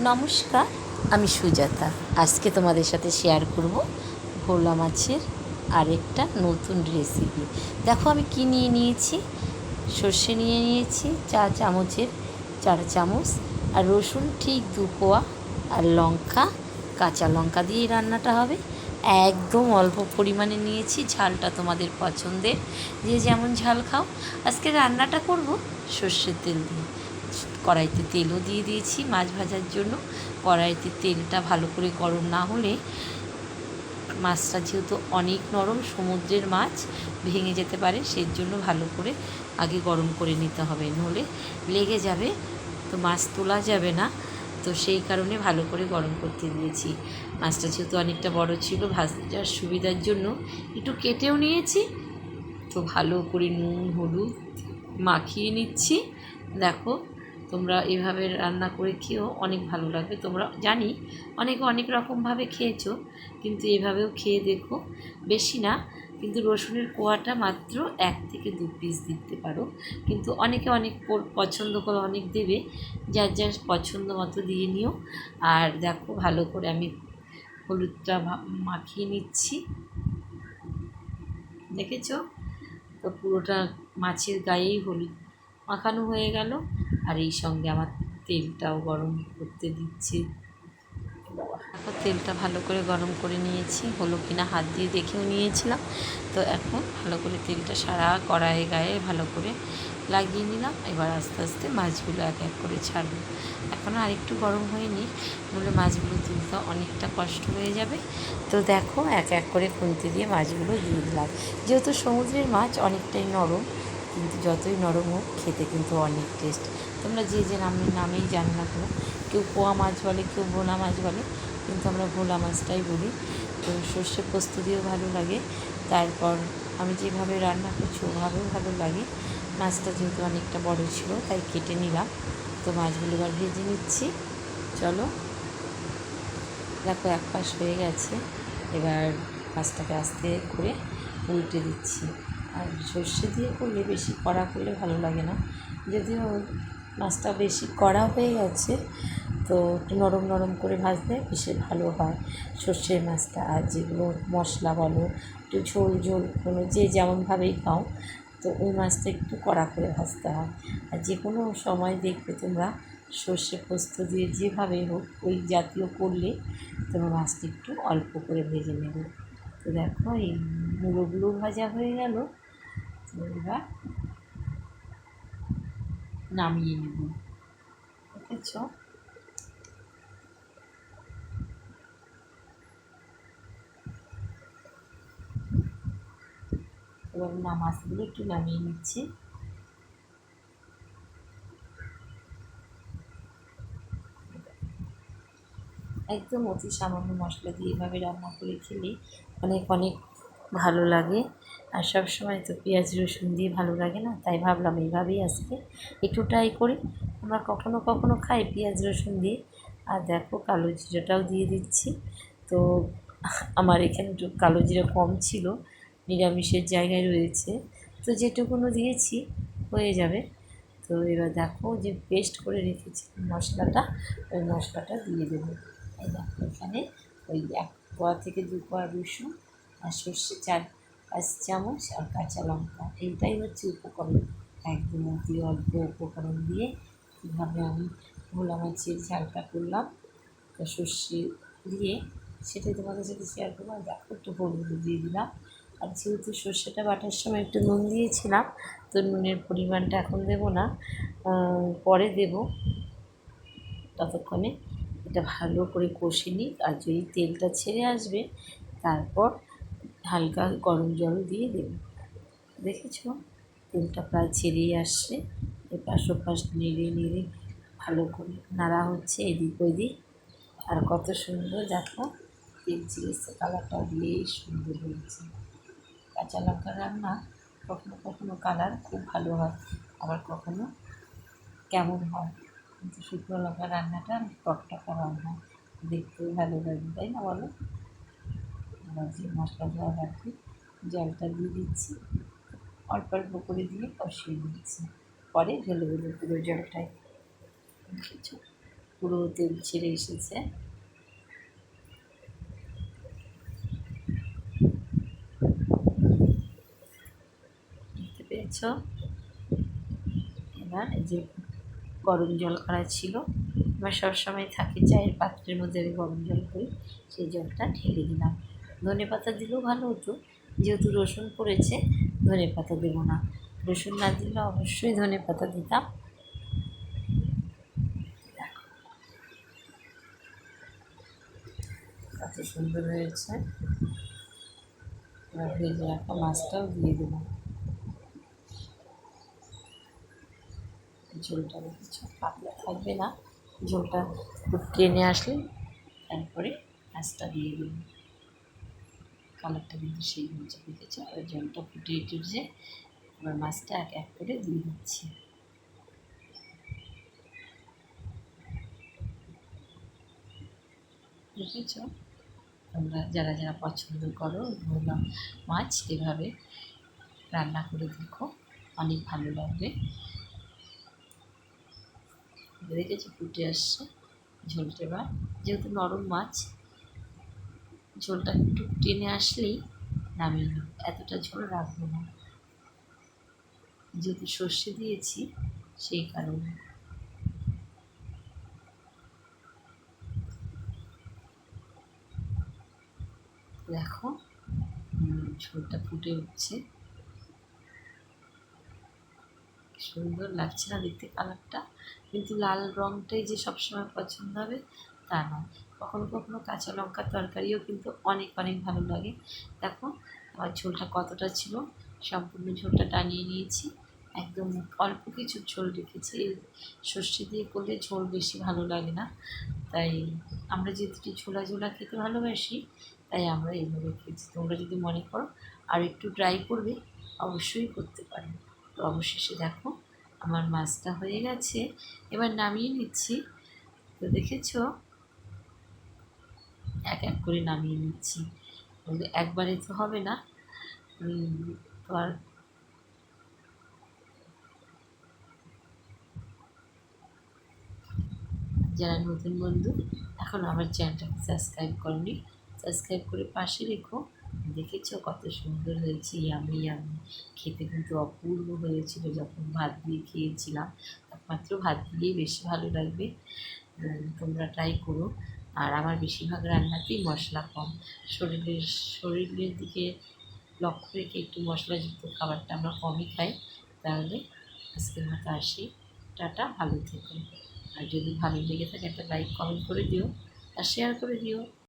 নমস্কার, আমি সুজাতা। আজকে তোমাদের সাথে শেয়ার করব ভোলা মাছের আরেকটা নতুন রেসিপি দেখো আমি কি নিয়ে নিয়েছি? সর্ষে নিয়ে নিয়েছি, চা চামচের চার চামচ, আর রসুন ঠিক দু কোয়া, আর লঙ্কা, কাঁচা লঙ্কা দিয়ে রান্নাটা হবে। একদম অল্প পরিমাণে নিয়েছি, ঝালটা তোমাদের পছন্দের। যে যেমন ঝাল খাও। আজকে রান্নাটা করব সর্ষের তেল দিয়ে। কড়াইতে তেলও দিয়ে দিয়েছি মাছ ভাজার জন্য। কড়াইতে তেলটা ভালো করে গরম না হলে মাছটা যেহেতু অনেক নরম, সমুদ্রের মাছ, ভেঙে যেতে পারে সেই জন্য ভালো করে আগে গরম করে নিতে হবে। নইলে লেগে যাবে, তো মাছ তোলা যাবে না, তো সেই কারণে ভালো করে গরম করতে দিয়েছি। মাছটা যেহেতু অনেকটা বড় ছিল, ভাজার সুবিধার জন্য একটু কেটেও নিয়েছি, তো ভালো করে নুন, হলুদ মাখিয়ে নিচ্ছি। দেখো তোমরা এভাবে রান্না করে খেয়েও অনেক ভালো লাগবে। তোমরা জানি অনেকে অনেক রকমভাবে খেয়েছো, কিন্তু এভাবেও খেয়ে দেখো বেশি না। কিন্তু রসুনের কোয়াটা মাত্র এক থেকে দু পিস দিতে পারো। কিন্তু অনেকে অনেক পছন্দ করে অনেক দেবে, যার যার পছন্দ মতো দিয়ে নিও। আর দেখো ভালো করে আমি হলুদটা মাখিয়ে নিচ্ছি। দেখেছ? তো পুরোটা মাছের গায়েই হলুদ মাখানো হয়ে গেল। আর এই সঙ্গে আমার তেলটাও গরম করতে দিচ্ছি। এখন তেলটা ভালো করে গরম করে নিয়েছি। হলো কিনা হাত দিয়ে দেখেও নিয়েছিলাম। তো এখন ভালো করে তেলটা সারা কড়াইয়ে গায়ে ভালো করে লাগিয়ে নিলাম। এবার আস্তে আস্তে মাছগুলো এক এক করে ছাড়বো। এখন আর একটু গরম হয়নি বলে মাছগুলো তুলতে অনেকটা কষ্ট হয়ে যাবে। তো দেখো, এক এক করে খুন্তি দিয়ে মাছগুলো দিয়ে দিলাম। যেহেতু সমুদ্রের মাছ অনেকটাই নরম কিন্তু যতই নরম হোক, খেতে কিন্তু অনেক টেস্ট তোমরা যে যে নামে, নামেই জানো না কেন, কেউ পোয়া মাছ বলে, কেউ ভোলা মাছ বলে, কিন্তু আমরা ভোলা মাছটাই বলি। তো সর্ষে পোস্ত দিয়েও ভালো লাগে। তারপর আমি যেভাবে রান্না করছি, ওভাবেও ভালো লাগে। মাছটা যেহেতু অনেকটা বড় ছিল, তাই কেটে নিলাম। তো মাছগুলো এবার ভেজে নিচ্ছি। চলো। দেখো এক পাশ হয়ে গেছে। এবার মাছটাকে আস্তে করে উল্টে দিচ্ছি। আর সর্ষে দিয়ে করলে বেশি কড়া করলে ভালো লাগে না। যদিও মাছটা বেশি কড়া হয়ে গেছে, তো একটু নরম নরম করে ভাজলে বেশি ভালো হয় সর্ষের মাছটা আর যেগুলো মশলা বলো, একটু ঝোল ঝোল কোনো যে যেমনভাবেই খাও, তো ওই মাছটা একটু কড়া করে ভাজতে হয়। আর যে কোনো সময় দেখবে তোমরা সর্ষে পোস্ত দিয়ে যেভাবে হোক, ওই জাতীয় করলে তোমরা মাছটা একটু অল্প করে ভেজে নেবে। তো দেখো, এই মুলোগুলো ভাজা হয়ে গেল। এবার নামিয়ে নেব। দেখেছ? এবার নামাজগুলো একটু নামিয়ে নিচ্ছি। একদম অতি সামান্য মশলা দিয়ে এভাবে রান্না করে খেলে অনেক অনেক ভালো লাগে। আর সব সময় তো পেঁয়াজ, রসুন দিয়ে ভালো লাগে না? তাই ভাবলাম এইভাবেই আজকে একটু ট্রাই করি। আমরা কখনো কখনো খাই পেঁয়াজ, রসুন দিয়ে। আর দেখো কালো জিরাটাও দিয়ে দিচ্ছি। তো আমার এখানে একটু কালো জিরা কম ছিল, নিরামিষের জায়গায় রয়েছে। তো যেটুকুনো দিয়েছি, হয়ে যাবে। তো এবার দেখো যে পেস্ট করে রেখেছি মশলাটা, ওই মশলাটা দিয়ে দেবো। এখানে। ওই এক কোয়া থেকে দু কোয়া রসুন, আর সর্ষে চার পাঁচ চামচ, আর কাঁচা লঙ্কা। এইটাই হচ্ছে উপকরণ। একদম অতি অল্প উপকরণ দিয়ে কীভাবে আমি ভোলা মাছের ঝালটা করলাম, তো সর্ষে দিয়ে সেটাই তোমাদের সাথে শেয়ার করব। আর দেখো একটু হলুদ দিয়ে দিলাম। আর যেহেতু সর্ষেটা বাটার সময় একটু নুন দিয়েছিলাম, তো নুনের পরিমাণটা এখন দেবো না পরে দেব ততক্ষণে। এটা ভালো করে কষে নিই আর যদি তেলটা ছেড়ে আসবে, তারপর হালকা গরম জল দিয়ে দেব। দেখেছ? তেলটা প্রায় ছেড়েই আসছে। এপাশ ওপাশ নেড়ে নেড়ে ভালো করে নাড়া হচ্ছে এদিক ওদিক। আর কত সুন্দর দেখো, তেল ছিঁড়েছে কালারটা বেশ সুন্দর হয়েছে। কাঁচা লঙ্কা রান্না কখনো কখনো কালার খুব ভালো হয়, আবার কখনো কেমন হয়। শুকনো লঙ্কা রান্নাটা টকটকা হয় দেখতেও ভালো লাগে তাই না বলো? যে মশলা দেওয়া বাকি, জলটা দিয়ে দিচ্ছি। অল্প অল্প করে দিয়ে কষিয়ে দিচ্ছি পরে ঢেলে দেবো পুরো জলটাই দেখেছ পুরো তেল ছেড়ে এসেছে। দেখতে পেয়েছ? এবার যে গরম জল করা ছিল। এবার সবসময় থাকে চায়ের পাত্রের মধ্যে আমি গরম জল করি, সেই জলটা ঢেলে দিলাম। ধনে পাতা দিলেও ভালো হতো, যেহেতু রসুন পড়েছে, ধনে পাতা দেবো না। রসুন না দিলে অবশ্যই ধনে পাতা দিতাম। কত সুন্দর হয়েছে। ভেজে রাখা মাছটাও দিয়ে দেবো ঝোলটা কিছু পাতলা থাকবে না। ঝোলটা টেনে আসলে তারপরে মাছটা দিয়ে দেব। কালারটা কিন্তু সেই হচ্ছে দেখেছে। আর জলটা ফুটিয়ে টুটছে এবার মাছটা এক এক করে দিয়ে দিচ্ছি। দেখেছ? তোমরা যারা যারা পছন্দ করো মাছ, এভাবে রান্না করে দেখো। অনেক ভালো লাগবে। দেখেছি ফুটে আসছে ঝোলটা এবার। যেহেতু নরম মাছ, ঝোলটা একটু টেনে আসলেই নামিয়ে নেব। এতটা ঝোল রাখব না। যেহেতু সর্ষে দিয়েছি, সেই কারণে। দেখো ঝোলটা ফুটে উঠছে কি সুন্দর লাগছে না দেখতে কালারটা। কিন্তু লাল রঙটাই যে সবসময় পছন্দ হবে, তা নয়। কখনো কখনো কাঁচা লঙ্কার তরকারিও কিন্তু অনেক অনেক ভালো লাগে। দেখো, আমার ঝোলটা কতটা ছিল, সম্পূর্ণ ঝোলটা টানিয়ে নিয়েছি। একদম অল্প কিছু ঝোল রেখেছি। সর্ষে দিয়ে করলে ঝোল বেশি ভালো লাগে না। তাই আমরা যেহেতু ঝোলা ঝোলা খেতে ভালোবাসি, তাই আমরা এইভাবে খেয়েছি। তোমরা যদি মনে করো আর একটু ট্রাই করবে, অবশ্যই করতে পারো। তো অবশেষে দেখো আমার মাছটা হয়ে গেছে। এবার নামিয়ে নিচ্ছি। তো দেখেছ? এক এক করে নামিয়ে নিচ্ছি। একবারে তো হবে না। তো আর যারা নতুন বন্ধু, এখন আমার চ্যানেলটাকে সাবস্ক্রাইব করনি, সাবস্ক্রাইব করে পাশে রেখো। দেখেছ কত সুন্দর হয়েছে ইয়ামি ইয়ামি খেতে কিন্তু অপূর্ব হয়েছিল যখন ভাত দিয়ে খেয়েছিলাম। একমাত্র ভাত দিয়েই বেশি ভালো লাগবে। তোমরা ট্রাই করো। আর আমার বেশিরভাগ রান্নাতেই মশলা কম। শরীরের শরীরের দিকে লক্ষ্য রেখে একটু মশলাযুক্ত খাবারটা আমরা কমই খাই। তাহলে আজকের মতো আসি। টাটা, ভালো থেকো। আর যদি ভালো লেগে থাকে একটা লাইক কমেন্ট করে দিও। আর শেয়ার করে দিও।